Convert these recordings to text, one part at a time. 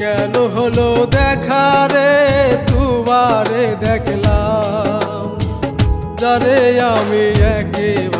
কেন হলো দেখা রে? তোমারে দেখলাম। যারে আমি একেবারে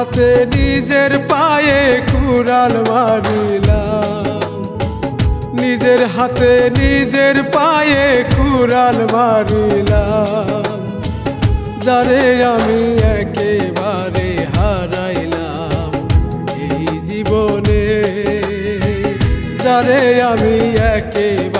হাতে নিজের পায়ে কুড়াল মারিলাম। নিজের হাতে নিজের পায়ে কুড়াল মারিলাম। যারে আমি একেবারে হারাইলাম এই জীবনে। যারে আমি একেবারে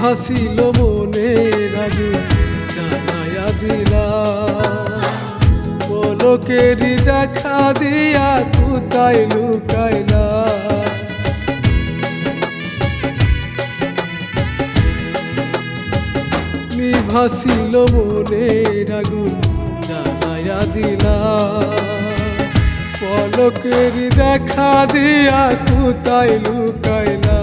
নিভাসিল মনের আগে জানায়া দিলা। পলকেরই দেখা দিয়া কোথায় লুকাইলা। নিভাসিল মনের আগুন জানায়া দিলা। পলকেরই দেখা দিয়া কোথায় লুকাইলা।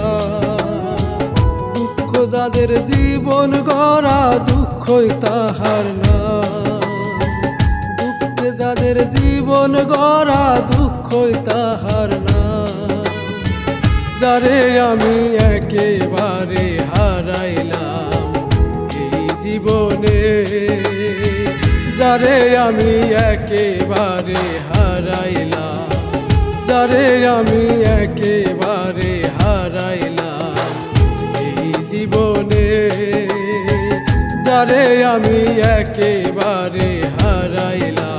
যাদের জীবন গড়া দুঃখই তাহার না। দুঃখে যাদের জীবন গড়া দুঃখই তাহার না। যারে আমি একেবারে হারাইলাম এই জীবনে, যারে আমি একেবারে হারাইলাম, যারে আমি একেবারে যারে আমি একেবারে হারাইলাম।